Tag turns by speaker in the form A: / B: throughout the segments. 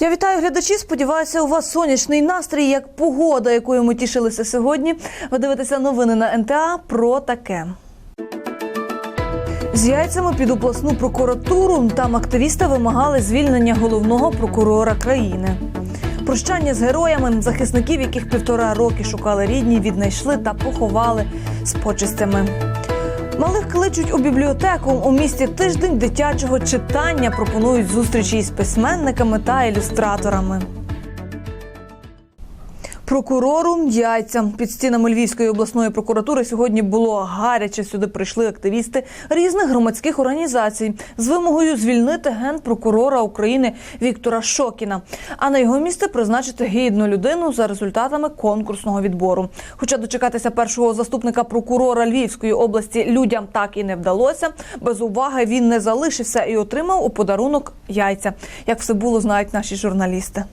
A: Я вітаю глядачі. Сподіваюся, у вас сонячний настрій, як погода, якою ми тішилися сьогодні. Ви дивитеся новини на НТА про таке. З яйцями під обласну прокуратуру там активісти вимагали звільнення головного прокурора країни. Прощання з героями, захисників, яких півтора роки шукали рідні, віднайшли та поховали з почестями. Малих кличуть у бібліотеку. У місті тиждень дитячого читання пропонують зустрічі із письменниками та ілюстраторами. Прокурору яйця під стінами Львівської обласної прокуратури сьогодні було гаряче. Сюди прийшли активісти різних громадських організацій з вимогою звільнити генпрокурора України Віктора Шокіна, а на його місце призначити гідну людину за результатами конкурсного відбору. Хоча дочекатися першого заступника прокурора Львівської області людям так і не вдалося. Без уваги він не залишився і отримав у подарунок яйця. Як все було, знають наші журналісти.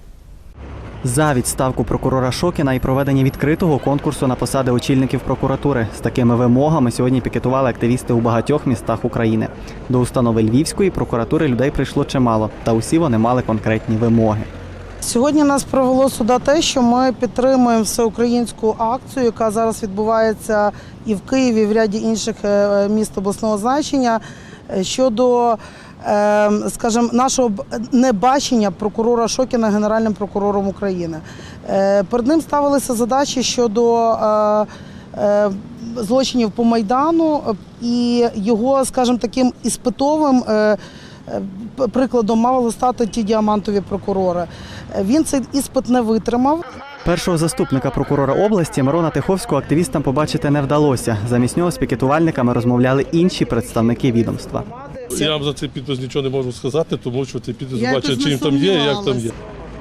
B: За відставку прокурора Шокіна і проведення відкритого конкурсу на посади очільників прокуратури з такими вимогами сьогодні пікетували активісти у багатьох містах України. До установи Львівської прокуратури людей прийшло чимало, та усі вони мали конкретні вимоги.
C: Сьогодні нас привело сюди те, що ми підтримуємо всеукраїнську акцію, яка зараз відбувається і в Києві, і в ряді інших е, міст обласного значення е, щодо, е, скажімо, нашого небачення прокурора Шокіна генеральним прокурором України. Е, Перед ним ставилися задачі щодо е, е, злочинів по майдану і його, скажімо, таким іспитовим. Прикладом мало стати ті діамантові прокурори. Він цей іспит не витримав.
B: Першого заступника прокурора області Мирона Тиховського активістам побачити не вдалося. Замість нього з пікетувальниками розмовляли інші представники відомства.
D: Я вам за цей підпис нічого не можу сказати, тому що цей підпис
C: Я
D: бачить,
C: якось
D: чим там є, як там є.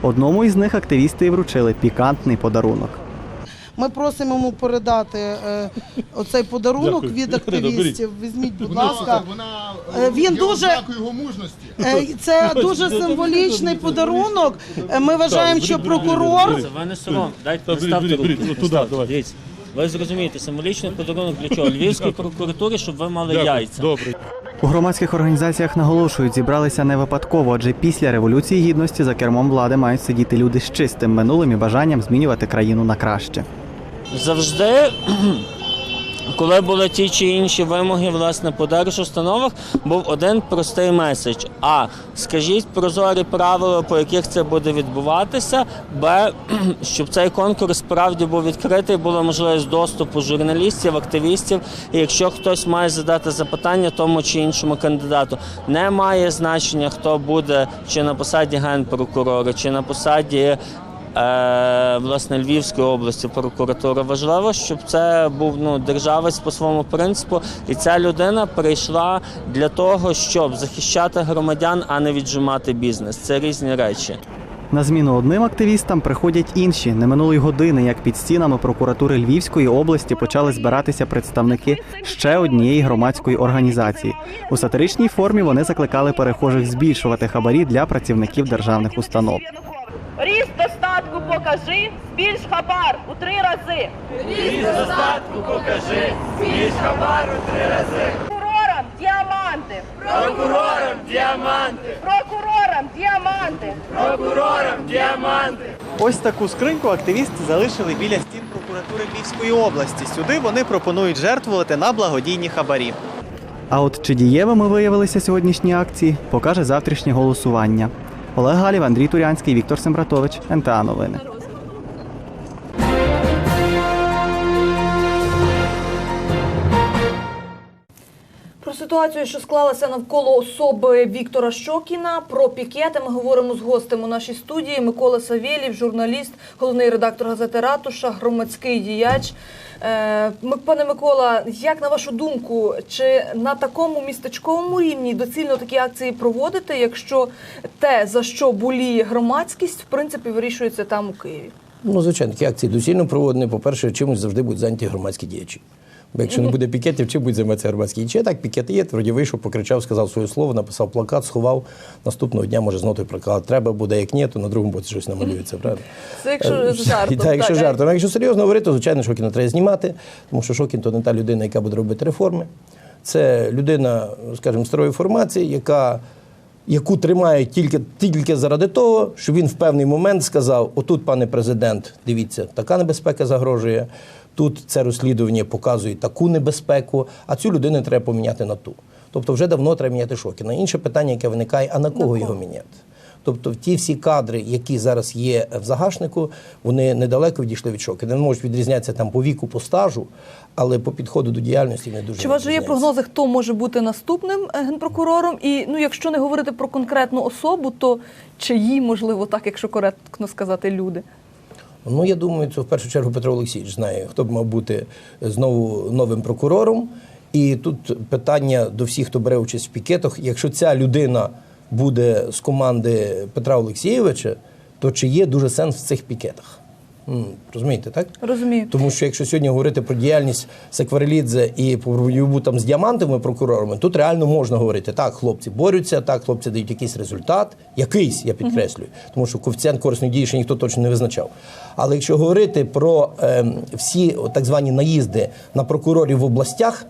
B: Одному із них активісти і вручили пікантний подарунок.
C: Ми просимо йому передати е, оцей подарунок
D: Дякую.
C: від активістів. Візьміть, будь
E: Вона,
C: ласка.
E: вона
C: Е, він
E: є
C: дуже-
E: його мужності.
C: Е, Це дуже символічний подарунок. Е, Ми вважаємо, що прокурор
F: ви сором. Дайте
D: Та беріть, беріть,
F: руку.
D: беріть, от туди, давай.
F: Дивіться. Ви зрозумієте, символічний подарунок для чого? Львівської прокуратури, щоб ви мали
D: Дякую.
F: яйця.
D: Добре.
B: У громадських організаціях наголошують, зібралися не випадково, адже після революції гідності за кермом влади мають сидіти люди з чистим минулим і бажанням змінювати країну на краще.
F: Завжди, коли були ті чи інші вимоги власне по держустановах, був один простий меседж: а скажіть прозорі правила, по яких це буде відбуватися. Б, щоб цей конкурс справді був відкритий, була можливість доступу журналістів, активістів. І якщо хтось має задати запитання тому чи іншому кандидату, не має значення, хто буде чи на посаді генпрокурора, чи на посаді власне Львівської області прокуратури. Важливо, щоб це був ну державець по своєму принципу, і ця людина прийшла для того, щоб захищати громадян, а не віджимати бізнес. Це різні речі.
B: На зміну одним активістам приходять інші. Не минулої години, як під стінами прокуратури Львівської області почали збиратися представники ще однієї громадської організації. У сатиричній формі вони закликали перехожих збільшувати хабарі для працівників державних установ.
G: Ріст достатку покажи, збільш хабар у три рази. Ріст достатку покажи, збільш хабар у три рази. Прокурорам діаманти. Прокурорам діаманти. Прокурорам діаманти. Прокурорам діаманти.
B: Ось таку скриньку активісти залишили біля стін прокуратури Львівської області. Сюди вони пропонують жертвувати на благодійні хабарі. А от чи дієвими виявилися сьогоднішні акції, покаже завтрашнє голосування. Олег Галів, Андрій Турянський, Віктор Сембратович, НТА Новини.
A: Про ситуацію, що склалася навколо особи Віктора Щокіна, про пікети ми говоримо з гостем у нашій студії. Микола Савєлів, журналіст, головний редактор газети Ратуша, громадський діяч. Е, Пане Микола, як на вашу думку, чи на такому містечковому рівні доцільно такі акції проводити, якщо те, за що боліє громадськість, в принципі, вирішується там у Києві?
H: Ну, звичайно, такі акції доцільно проводені. По-перше, чимось завжди будуть зайняті громадські діячі. Бо якщо не буде пікетів, чим будуть займатися громадські діячі? Так, пікети є, вроді вийшов, покричав, сказав своє слово, написав плакат, сховав. Наступного дня може знову той плакат. Треба буде, як ні, то на другому боці щось намалюється, правда?
A: Це якщо
H: Е,
A: жартом.
H: Так, якщо жартом. А якщо серйозно говорити, то звичайно Шокіна треба знімати, тому що Шокін то не та людина, яка буде робити реформи. Це людина, скажімо, старої формації, яка яку тримають тільки, тільки заради того, що він в певний момент сказав: отут, пане президент, дивіться, така небезпека загрожує. Тут це розслідування показує таку небезпеку, а цю людину треба поміняти на ту. Тобто вже давно треба міняти Шокіна. Інше питання, яке виникає, а на кого його міняти? Тобто ті всі кадри, які зараз є в загашнику, вони недалеко відійшли від Шокіна. Не можуть відрізнятися там по віку, по стажу, але по підходу до діяльності вони дуже
A: Чи вас є прогнози, хто може бути наступним е, генпрокурором? І ну, якщо не говорити про конкретну особу, то чиї, можливо, так, якщо коректно сказати, люди?
H: Ну, я думаю, це в першу чергу Петро Олексійович знає, хто б мав бути знову новим прокурором. І тут питання до всіх, хто бере участь в пікетах. Якщо ця людина буде з команди Петра Олексійовича, то чи є дуже сенс в цих пікетах? Розумієте, так?
A: Розумію.
H: Тому що якщо сьогодні говорити про діяльність Секварелідзе і про боротьбу там з діамантовими прокурорами, тут реально можна говорити, так, хлопці борються, так, хлопці дають якийсь результат, якийсь, я підкреслюю, тому що коефіцієнт корисної дії ще ніхто точно не визначав. Але якщо говорити про е, всі так звані наїзди на прокурорів в областях,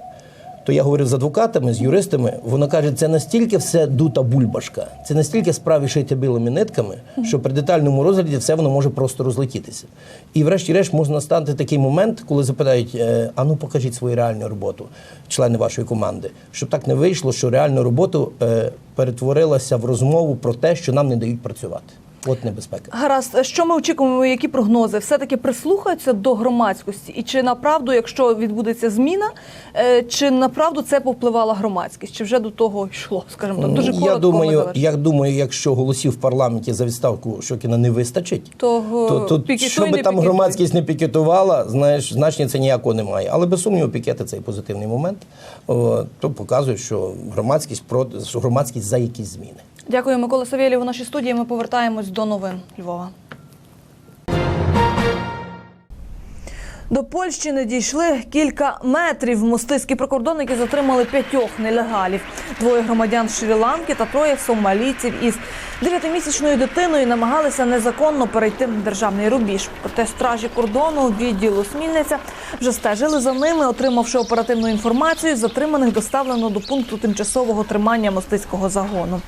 H: то я говорив з адвокатами, з юристами. Воно каже, це настільки все дута бульбашка, це настільки справи шити білими нитками, що при детальному розгляді все воно може просто розлетітися. І врешті-решт може настати такий момент, коли запитають: е, а ну покажіть свою реальну роботу, члени вашої команди, щоб так не вийшло, що реальна робота е, перетворилася в розмову про те, що нам не дають працювати. От небезпека.
A: Гаразд, що ми очікуємо, які прогнози? Все-таки прислухаються до громадськості? І чи направду, якщо відбудеться зміна, е, чи направду це повпливала громадськість? Чи вже до того йшло? Скажімо так, дуже коротко
H: я думаю, я думаю, якщо голосів в парламенті за відставку Щокіна не вистачить,
A: То,
H: то, то
A: пікетуй,
H: що би там
A: пікетуй.
H: громадськість не пікетувала, знаєш, значення це ніякого немає. Але без сумніву, пікети цей позитивний момент. О, то показує, що громадськість проти що громадськість за якісь зміни.
A: Дякую, Микола Савєлєв. У нашій студії ми повертаємось до новин Львова. До Польщі не дійшли кілька метрів. Мостиські прикордонники затримали п'ятьох нелегалів: двоє громадян Шрі-Ланки та троє сомалійців із дев'ятимісячною дитиною намагалися незаконно перейти державний рубіж. Проте стражі кордону відділу Смільниця вже стежили за ними, отримавши оперативну інформацію. Затриманих доставлено до пункту тимчасового тримання мостиського загону.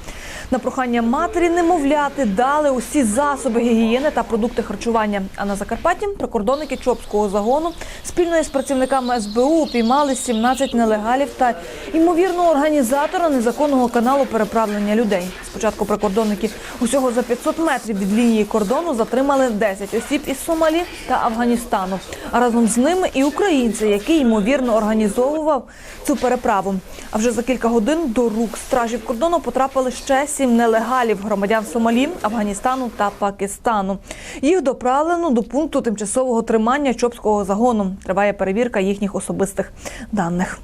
A: На прохання матері немовляти дали усі засоби гігієни та продукти харчування. А на Закарпатті прикордонники Чопського загону спільно із працівниками СБУ упіймали 17 нелегалів та ймовірного організатора незаконного каналу переправлення людей. Спочатку прикордонники усього за 500 метрів від лінії кордону затримали 10 осіб із Сомалі та Афганістану. А разом з ними і українця, який ймовірно організовував цю переправу. А вже за кілька годин до рук стражів кордону потрапили ще сім нелегалів громадян Сомалі, Афганістану та Пакистану. Їх доправлено до пункту тимчасового тримання Чопського загону. Триває перевірка їхніх особистих даних.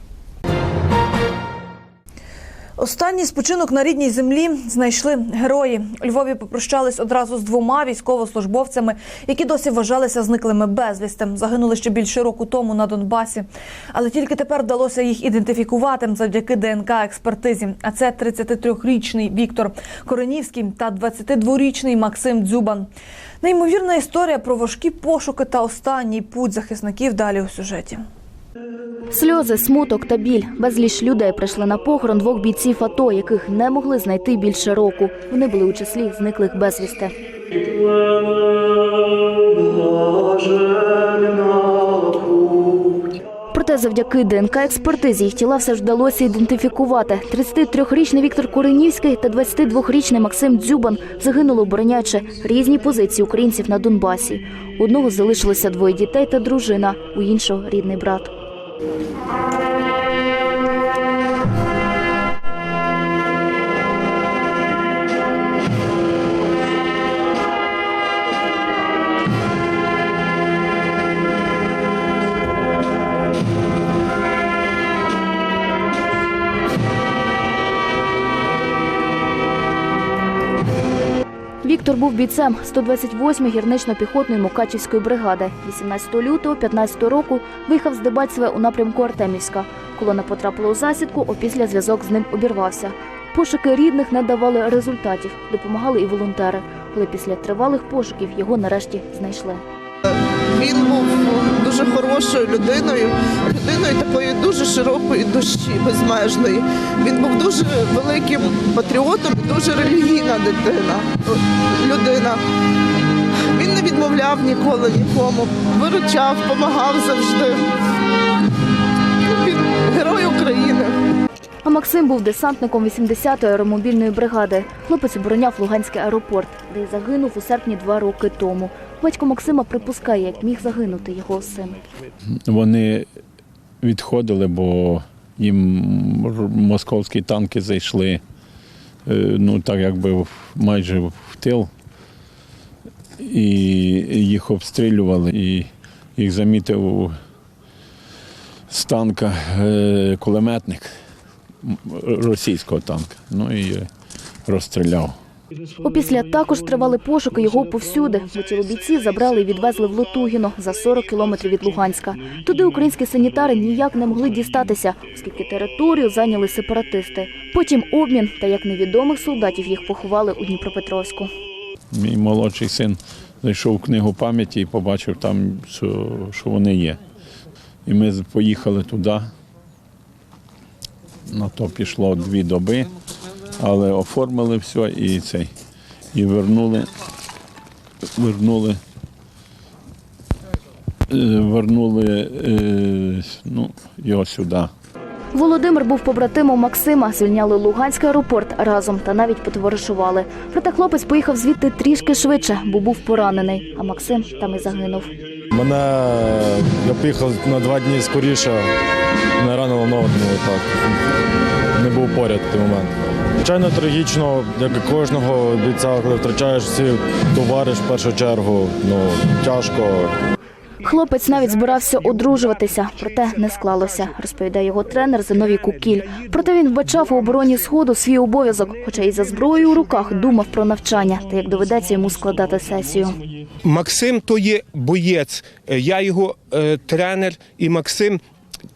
A: Останній спочинок на рідній землі знайшли герої. У Львові попрощались одразу з двома військовослужбовцями, які досі вважалися зниклими безвісти. Загинули ще більше року тому на Донбасі. Але тільки тепер вдалося їх ідентифікувати завдяки ДНК експертизі. А це 33-річний Віктор Коренівський та 22-річний Максим Дзюбан. Неймовірна історія про важкі пошуки та останній путь захисників далі у сюжеті.
E: Сльози, смуток та біль. Безліч людей прийшли на похорон двох бійців АТО, яких не могли знайти більше року. Вони були у числі зниклих безвісти. Проте завдяки ДНК-експертизі їх тіла все ж вдалося ідентифікувати. 33-річний Віктор Куренівський та 22-річний Максим Дзюбан загинули, обороняючи різні позиції українців на Донбасі. У одного залишилося двоє дітей та дружина, у іншого рідний брат. Thank you. Віктор був бійцем 128-ї гірнично-піхотної Мукачівської бригади. 18 лютого 15 року виїхав з Дебальцеве у напрямку Артемівська. Колона потрапила у засідку, опісля зв'язок з ним обірвався. Пошуки рідних не давали результатів, допомагали і волонтери. Але після тривалих пошуків його нарешті знайшли.
I: Він був дуже хорошою людиною, людиною такої дуже широкої душі, безмежної. Він був дуже великим патріотом, і дуже релігійна дитина, людина. Він не відмовляв ніколи нікому, виручав, допомагав завжди. Він герой України.
E: А Максим був десантником 80-ї аеромобільної бригади. Хлопець обороняв Луганський аеропорт, де й загинув у серпні два роки тому. Батько Максима припускає, як міг загинути його син.
J: Вони відходили, бо їм московські танки зайшли, е, ну так якби майже в тил. І їх обстрілювали, і їх замітив з танка е, кулеметник російського танка. Ну і розстріляв.
E: Опісля також тривали пошуки його повсюди, бо тіло бійці забрали і відвезли в Лотугіно за 40 кілометрів від Луганська. Туди українські санітари ніяк не могли дістатися, оскільки територію зайняли сепаратисти. Потім обмін та як невідомих солдатів їх поховали у Дніпропетровську.
J: Мій молодший син зайшов в книгу пам'яті і побачив там, що, що вони є. І ми поїхали туди. На то пішло дві доби, але оформили все і цей. І вернули, вернули, е, вернули е, ну, його сюди.
E: Володимир був побратимом Максима, звільняли Луганський аеропорт разом та навіть потоваришували. Проте хлопець поїхав звідти трішки швидше, бо був поранений, а Максим там і загинув.
K: Мене я поїхав на два дні скоріше, не ранило ногу, тому так не був поряд в той момент. Звичайно, трагічно, як і кожного бійця, коли втрачаєш всі товариш в першу чергу, ну тяжко.
E: Хлопець навіть збирався одружуватися, проте не склалося, розповідає його тренер Зиновій Кукіль. Проте він вбачав у обороні сходу свій обов'язок, хоча й за зброєю у руках думав про навчання та як доведеться йому складати сесію.
L: Максим то є боєць. Е, Я його е, тренер, і Максим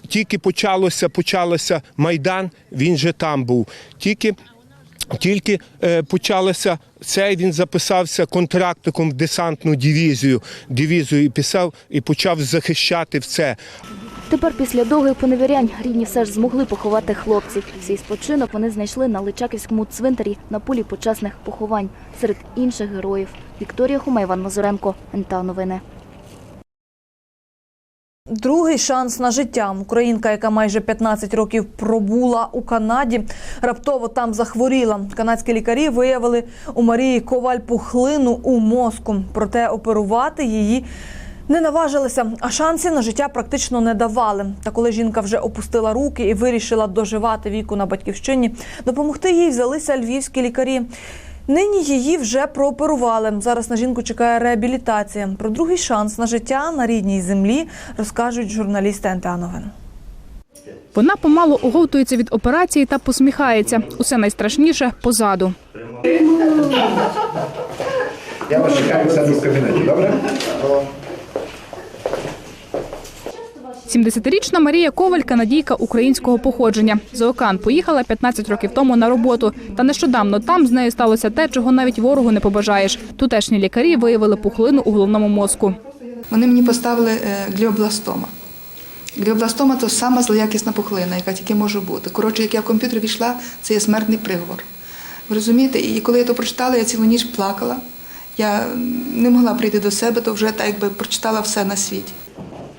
L: тільки почалося, почалося Майдан, він же там був. Тільки тільки е, почалося це, він записався контрактиком в десантну дивізію. Дивізію і писав і почав захищати все.
E: Тепер після довгих поневірянь рідні все ж змогли поховати хлопців. Свій спочинок вони знайшли на Личаківському цвинтарі на полі почесних поховань серед інших героїв. Вікторія Хума, Іван Мазуренко, НТА Новини.
A: Другий шанс на життя. Українка, яка майже 15 років пробула у Канаді, раптово там захворіла. Канадські лікарі виявили у Марії Коваль пухлину у мозку. Проте оперувати її не наважилися, а шансів на життя практично не давали. Та коли жінка вже опустила руки і вирішила доживати віку на батьківщині, допомогти їй взялися львівські лікарі. Нині її вже прооперували. Зараз на жінку чекає реабілітація. Про другий шанс на життя на рідній землі розкажуть журналісти НТА Новин.
M: Вона помалу оговтується від операції та посміхається. Усе найстрашніше позаду.
N: Я вас чекаю в себе в кабінеті, добре?
M: 70-річна Марія Коваль – канадійка українського походження. З Окан поїхала 15 років тому на роботу. Та нещодавно там з нею сталося те, чого навіть ворогу не побажаєш. Тутешні лікарі виявили пухлину у головному мозку.
O: Вони мені поставили е, гліобластома. Гліобластома – це сама злоякісна пухлина, яка тільки може бути. Коротше, як я в комп'ютер війшла, це є смертний приговор. Ви розумієте? І коли я то прочитала, я цілу ніч плакала. Я не могла прийти до себе, то вже так якби прочитала все на світі.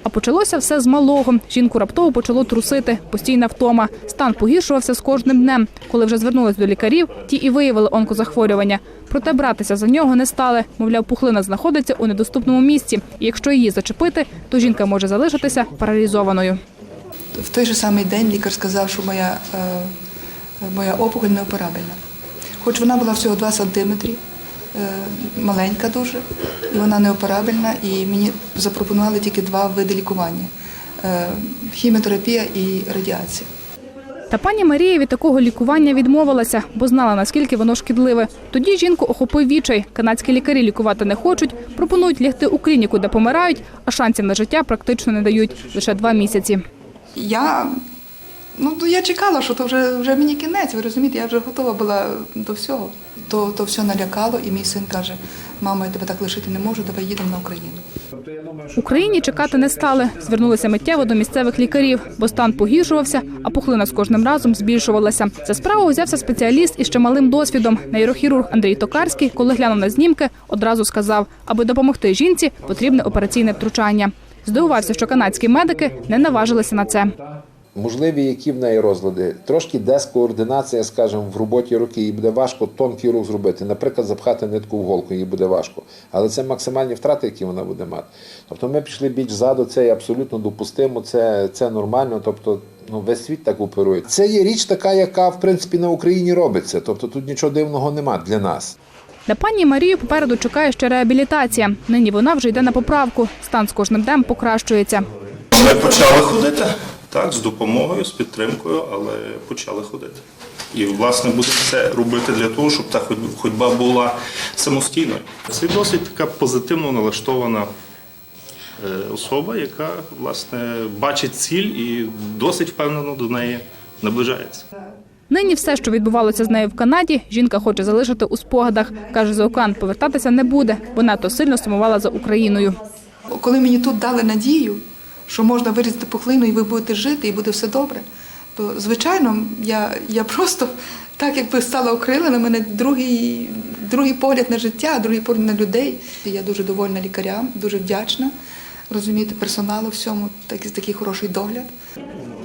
M: А почалося все з малого. Жінку раптово почало трусити, постійна втома. Стан погіршувався з кожним днем. Коли вже звернулись до лікарів, ті і виявили онкозахворювання. Проте братися за нього не стали. Мовляв, пухлина знаходиться у недоступному місці. І якщо її зачепити, то жінка може залишитися паралізованою.
O: В той же самий день лікар сказав, що моя, е, моя опухоль неоперабельна. Хоч вона була всього 2 сантиметри, маленька дуже, і вона неоперабельна, і мені запропонували тільки два види лікування е, хіміотерапія і радіація.
M: Та пані Марія від такого лікування відмовилася, бо знала, наскільки воно шкідливе. Тоді жінку охопив відчай. Канадські лікарі лікувати не хочуть, пропонують лягти у клініку, де помирають, а шансів на життя практично не дають лише два місяці.
O: Я Ну, я чекала, що то вже, вже мені кінець, ви розумієте, я вже готова була до всього. То, то все налякало, і мій син каже: мамо, я тебе так лишити не можу, давай їдемо на Україну.
M: Україні чекати не стали. Звернулися миттєво до місцевих лікарів, бо стан погіршувався, а пухлина з кожним разом збільшувалася. За справу взявся спеціаліст із чималим досвідом. Нейрохірург Андрій Токарський, коли глянув на знімки, одразу сказав, аби допомогти жінці, потрібне операційне втручання. Здивувався, що канадські медики не наважилися на це.
N: Можливі, які в неї розлади. Трошки дескоординація, скажімо, в роботі руки, їй буде важко тонкий рух зробити. Наприклад, запхати нитку в голку, їй буде важко. Але це максимальні втрати, які вона буде мати. Тобто ми пішли більш ззаду, це є абсолютно допустимо, це, це нормально. Тобто, ну, весь світ так оперує. Це є річ така, яка в принципі на Україні робиться. Тобто тут нічого дивного нема для нас.
M: На пані Марію попереду чекає ще реабілітація. Нині вона вже йде на поправку. Стан з кожним днем покращується.
P: Ми почали ходити так, з допомогою, з підтримкою, але почали ходити. І власне будемо все робити для того, щоб та ходь- ходьба була самостійною. Це досить така позитивно налаштована е, особа, яка власне бачить ціль і досить впевнено до неї наближається.
M: Нині все, що відбувалося з нею в Канаді, жінка хоче залишити у спогадах. Каже, за океан повертатися не буде, бо надто сильно сумувала за Україною.
O: Коли мені тут дали надію, що можна вирізати пухлину і ви будете жити, і буде все добре, то звичайно я, я просто так якби стала окрилена, мене другий, другий погляд на життя, другий погляд на людей. Я дуже довольна лікарям, дуже вдячна. Розумієте, персоналу всьому, так, такий хороший догляд.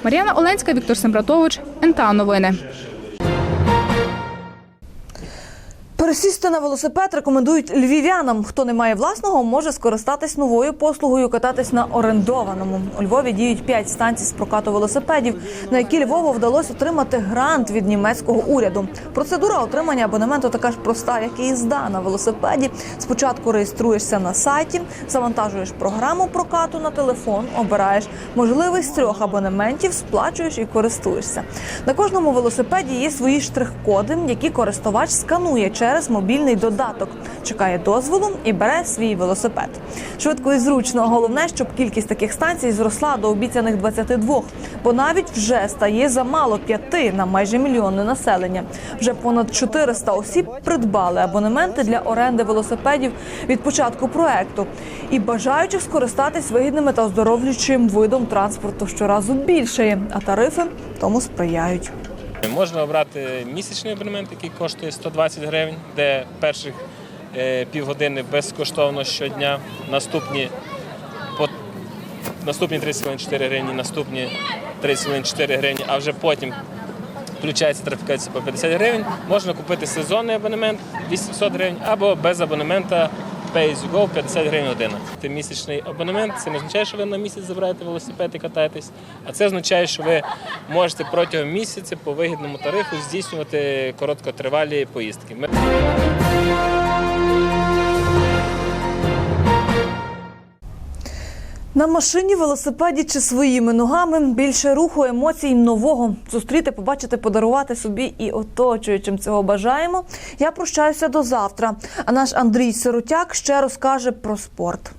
M: Мар'яна Оленська, Віктор Сембратович, НТА Новини.
A: Пересісти на велосипед рекомендують львів'янам. Хто не має власного, може скористатись новою послугою кататись на орендованому. У Львові діють п'ять станцій з прокату велосипедів, на які Львову вдалося отримати грант від німецького уряду. Процедура отримання абонементу така ж проста, як і їзда на велосипеді. Спочатку реєструєшся на сайті, завантажуєш програму прокату на телефон, обираєш можливий з трьох абонементів, сплачуєш і користуєшся. На кожному велосипеді є свої штрих-коди, які користувач сканує через мобільний додаток, чекає дозволу і бере свій велосипед. Швидко і зручно. Головне, щоб кількість таких станцій зросла до обіцяних 22, бо навіть вже стає замало п'яти на майже мільйонне населення. Вже понад 400 осіб придбали абонементи для оренди велосипедів від початку проекту. І бажаючих скористатись вигідними та оздоровлюючим видом транспорту щоразу більшає, а тарифи тому сприяють.
Q: Можна обрати місячний абонемент, який коштує 120 гривень, де перших е, півгодини безкоштовно щодня, наступні по наступні 30 хвилин 4 гривні, наступні 30 хвилин 4 гривні, а вже потім включається трафікація по 50 гривень. Можна купити сезонний абонемент 800 гривень або без абонемента Pay as you go 50 гривень година. Це місячний абонемент. Це не означає, що ви на місяць забираєте велосипед і катаєтесь, а це означає, що ви можете протягом місяця по вигідному тарифу здійснювати короткотривалі поїздки.
A: На машині, велосипеді чи своїми ногами більше руху, емоцій, нового зустріти, побачити, подарувати собі і оточуючим цього бажаємо. Я прощаюся до завтра. А наш Андрій Сиротяк ще розкаже про спорт.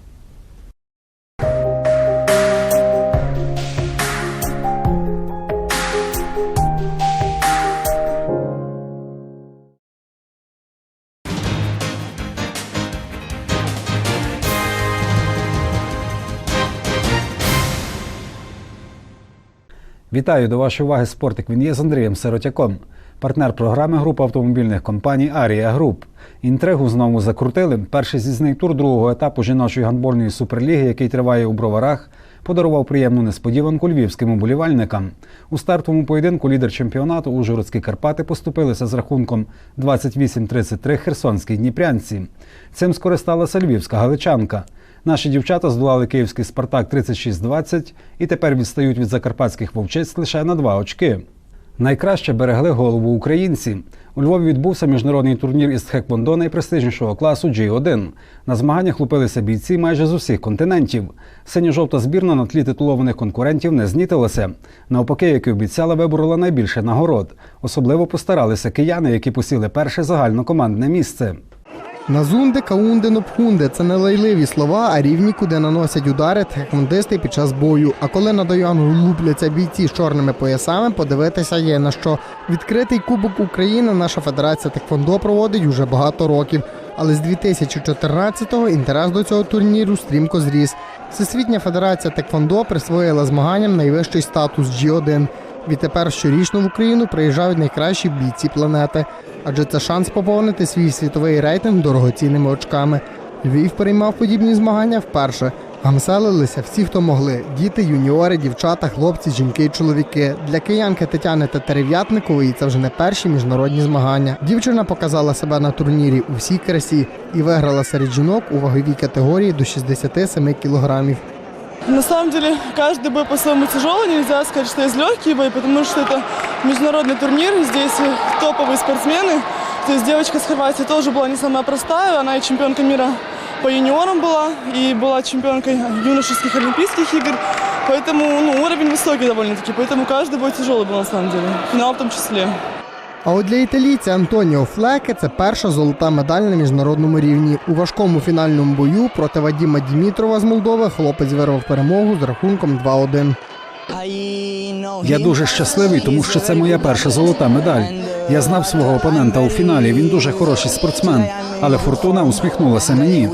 R: Вітаю до вашої уваги спортик. Він є з Андрієм Сиротяком. Партнер програми групи автомобільних компаній Арія Груп. Інтригу знову закрутили. Перший зізний тур другого етапу жіночої гандбольної суперліги, який триває у броварах, подарував приємну несподіванку львівським уболівальникам. У стартовому поєдинку лідер чемпіонату Ужгородські Карпати поступилися з рахунком 28-33 херсонській дніпрянці. Цим скористалася львівська галичанка. Наші дівчата здолали київський Спартак 36-20 і тепер відстають від закарпатських вовчиць лише на два очки. Найкраще берегли голову українці. У Львові відбувся міжнародний турнір із тхеквондо найпрестижнішого класу G1. На змаганнях лупилися бійці майже з усіх континентів. Синьо-жовта збірна на тлі титулованих конкурентів не знітилася. Навпаки, як і обіцяла, виборола найбільше нагород. Особливо постаралися кияни, які посіли перше загальнокомандне місце.
S: Назунде, каунде, нопхунде це не лайливі слова, а рівні, куди наносять удари тхеквондисти під час бою. А коли на Дойонгу лупляться бійці з чорними поясами, подивитися є на що. Відкритий Кубок України наша федерація Теквондо проводить уже багато років. Але з 2014-го інтерес до цього турніру стрімко зріс. Всесвітня федерація Теквондо присвоїла змаганням найвищий статус G1. Відтепер щорічно в Україну приїжджають найкращі бійці планети, адже це шанс поповнити свій світовий рейтинг дорогоцінними очками. Львів переймав подібні змагання вперше. Гамселилися всі, хто могли: діти, юніори, дівчата, хлопці, жінки, чоловіки. Для киянки Тетяни Тетерев'ятникової це вже не перші міжнародні змагання. Дівчина показала себе на турнірі у всій красі і виграла серед жінок у ваговій категорії до 67 кілограмів.
T: На самом деле, каждый бой по-своему тяжелый. Нельзя сказать, что есть легкие бои, потому что это международный турнир. Здесь топовые спортсмены. То есть девочка с Хорватии тоже была не самая простая. Она и чемпионка мира по юниорам была, и была чемпионкой юношеских олимпийских игр. Поэтому ну, уровень высокий довольно-таки. Поэтому каждый бой тяжелый был на самом деле. Финал в том числе.
S: А от для італійця Антоніо Флеке це перша золота медаль на міжнародному рівні. У важкому фінальному бою проти Вадіма Дімітрова з Молдови хлопець вирвав перемогу з рахунком 2-1.
R: Я дуже щасливий, тому що це моя перша золота медаль. Я знав свого опонента у фіналі. Він дуже хороший спортсмен, але фортуна усміхнулася мені.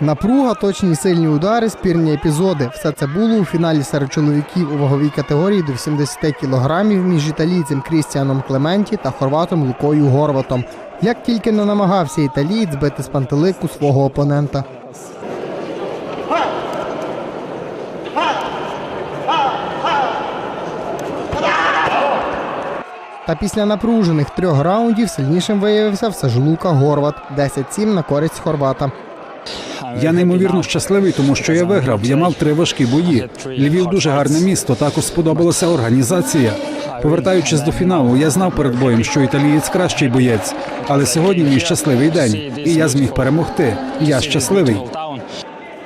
S: Напруга, точні й сильні удари, спірні епізоди. Все це було у фіналі серед чоловіків у ваговій категорії до 70 кілограмів між італійцем Крістіаном Клементі та хорватом Лукою Горватом. Як тільки не намагався італієць збити з пантелику свого опонента. Та після напружених трьох раундів сильнішим виявився все ж Лука Горват 10-7 на користь хорвата.
R: Я неймовірно щасливий, тому що я виграв. Я мав три важкі бої. Львів дуже гарне місто. Також сподобалася організація. Повертаючись до фіналу, я знав перед боєм, що італієць кращий боєць. Але сьогодні мій щасливий день, і я зміг перемогти. Я щасливий.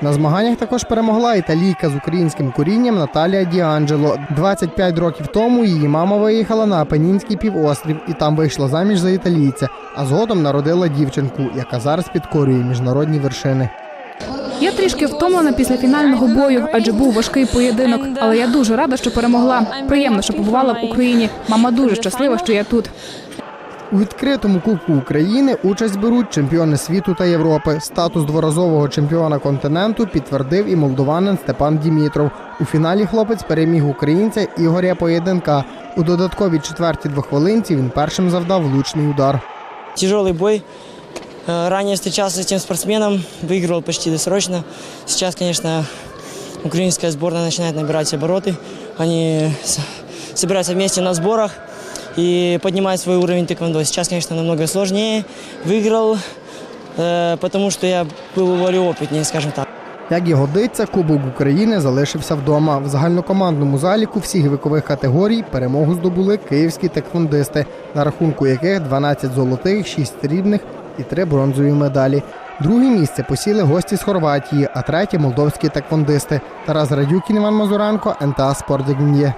S: На змаганнях також перемогла італійка з українським корінням Наталія Діанджело. 25 років тому її мама виїхала на Апенінський півострів і там вийшла заміж за італійця, а згодом народила дівчинку, яка зараз підкорює міжнародні вершини.
M: Я трішки втомлена після фінального бою, адже був важкий поєдинок. Але я дуже рада, що перемогла. Приємно, що побувала в Україні. Мама дуже щаслива, що я тут.
S: У відкритому Кубку України участь беруть чемпіони світу та Європи. Статус дворазового чемпіона континенту підтвердив і молдованин Степан Дімітров. У фіналі хлопець переміг українця Ігоря Поєдинка. У додатковій четвертій двохвилинці він першим завдав влучний удар.
U: Тяжелый бой. Э, Ранее встречался с этим спортсменом, выигрывал почти досрочно. Сейчас, конечно, украинская сборная начинает набирать обороты. Они с- собираются вместе на сборах и поднимают свой уровень тэквондо. Сейчас, конечно, намного сложнее. Выиграл, э, потому что я был более опытнее, скажем так.
S: Як і годиться, Кубок України залишився вдома. В загальнокомандному заліку всіх вікових категорій перемогу здобули київські теквондисти, на рахунку яких 12 золотих, 6 срібних і три бронзові медалі. Друге місце посіли гості з Хорватії, а третє молдовські таквондисти Тарас Радюкін, Іван Мазуренко, НТА Спорт Дігнє.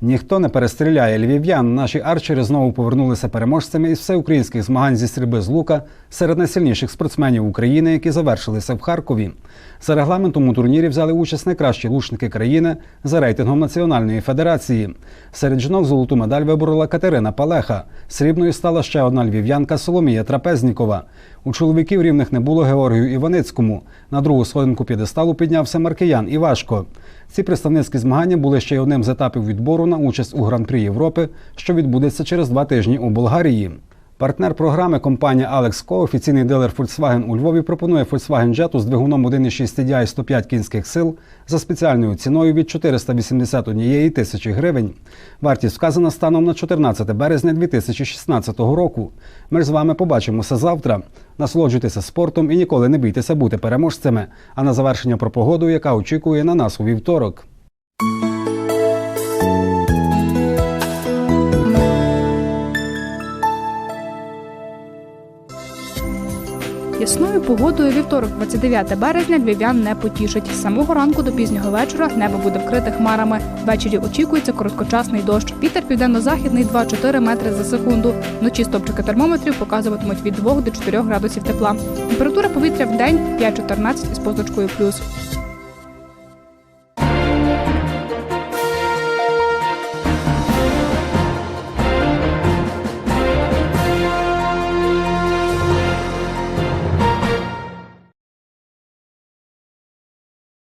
R: Ніхто не перестріляє львів'ян. Наші арчери знову повернулися переможцями із всеукраїнських змагань зі стрільби з лука серед найсильніших спортсменів України, які завершилися в Харкові. За регламентом у турнірі взяли участь найкращі лучники країни за рейтингом Національної федерації. Серед жінок золоту медаль виборола Катерина Палеха. Срібною стала ще одна львів'янка Соломія Трапезнікова. У чоловіків рівних не було Георгію Іваницькому. На другу сходинку п'єдесталу піднявся Маркиян Івашко. Ці представницькі змагання були ще й одним з етапів відбору на участь у Гран-прі Європи, що відбудеться через два тижні у Болгарії. Партнер програми компанія Alex Co, офіційний дилер Volkswagen у Львові, пропонує Volkswagen Jetta з двигуном 1,6 TDI 105 кінських сил за спеціальною ціною від 481 тисячі гривень. Вартість вказана станом на 14 березня 2016 року. Ми ж з вами побачимося завтра. Насолоджуйтеся спортом і ніколи не бійтеся бути переможцями. А на завершення про погоду, яка очікує на нас у вівторок.
M: Ясною погодою вівторок, 29 березня, львів'ян не потішить. З самого ранку до пізнього вечора небо буде вкрите хмарами. Ввечері очікується короткочасний дощ. Вітер південно-західний 2-4 метри за секунду. Вночі стопчики термометрів показуватимуть від 2 до 4 градусів тепла. Температура повітря в день 5-14 із позначкою плюс.